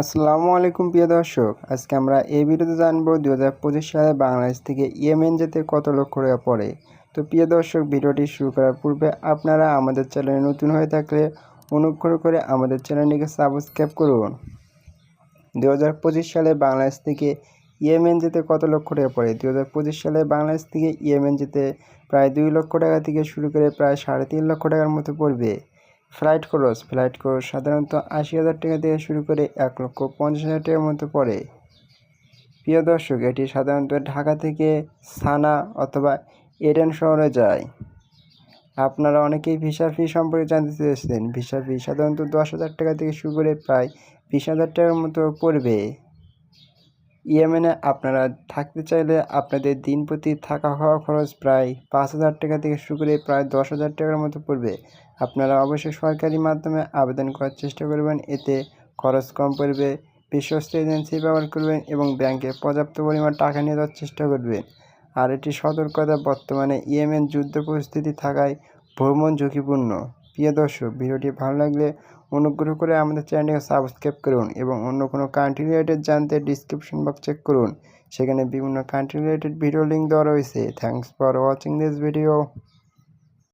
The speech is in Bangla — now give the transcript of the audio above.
আসসালামু আলাইকুম প্রিয় দর্শক, আজকে আমরা এই ভিডিওতে জানব দু হাজার পঁচিশ সালে বাংলাদেশ থেকে ইয়েমেন যেতে কত লক্ষ টাকা পড়ে। তো প্রিয় দর্শক, ভিডিওটি শুরু করার পূর্বে আপনারা আমাদের চ্যানেলে নতুন হয়ে থাকলে অনুগ্রহ করে আমাদের চ্যানেলটিকে সাবস্ক্রাইব করুন। দু হাজার পঁচিশ সালে বাংলাদেশ থেকে ইয়েমেন যেতে কত লক্ষ টাকা পড়ে? দু হাজার পঁচিশ সালে বাংলাদেশ থেকে ইয়েমেন যেতে প্রায় দুই লক্ষ টাকা থেকে শুরু করে প্রায় সাড়ে তিন লক্ষ টাকার মতো পড়বে। ফ্লাইট খরচ। ফ্লাইট খরচ সাধারণত আশি হাজার টাকা থেকে শুরু করে এক লক্ষ পঞ্চাশ হাজার টাকার মতো পড়ে। প্রিয় দর্শক, এটি সাধারণত ঢাকা থেকে সানা অথবা এডেন শহরে যায়। আপনারা অনেকেই ভিসা ফি সম্পর্কে জানতে চেয়েছিলেন ভিসা ফি সাধারণত দশ হাজার টাকা থেকে শুরু করে প্রায় বিশ হাজার টাকার মতো পড়বে। ইয়েমেনে আপনারা থাকতে চাইলে আপনাদের দিন প্রতি থাকা হওয়া খরচ প্রায় পাঁচ হাজার টাকা থেকে শুরু করে প্রায় দশ হাজার টাকার মতো পড়বে। আপনারা অবশ্যই সরকারি মাধ্যমে আবেদন করার চেষ্টা করবেন, এতে খরচ কম পড়বে, বিশ্বস্ত এজেন্সি ব্যবহার করবেন এবং ব্যাংকে পর্যাপ্ত পরিমাণ টাকা নিয়ে যাওয়ার চেষ্টা করবেন। আর এটি সতর্কতা, বর্তমানে ইয়েমেন যুদ্ধ পরিস্থিতি থাকায় ভ্রমণ ঝুঁকিপূর্ণ। প্রিয় দর্শক, ভিডিওটি ভালো লাগলে অনুগ্রহ করে আমাদের চ্যানেলটিকে সাবস্ক্রাইব করুন এবং অন্য কোনো কান্ট্রি রিলেটেড জানতে ডিসক্রিপশন বক্স চেক করুন। সেখানে বিভিন্ন কান্ট্রি রিলেটেড ভিডিও লিঙ্ক দেওয়া রয়েছে। Thanks for watching this video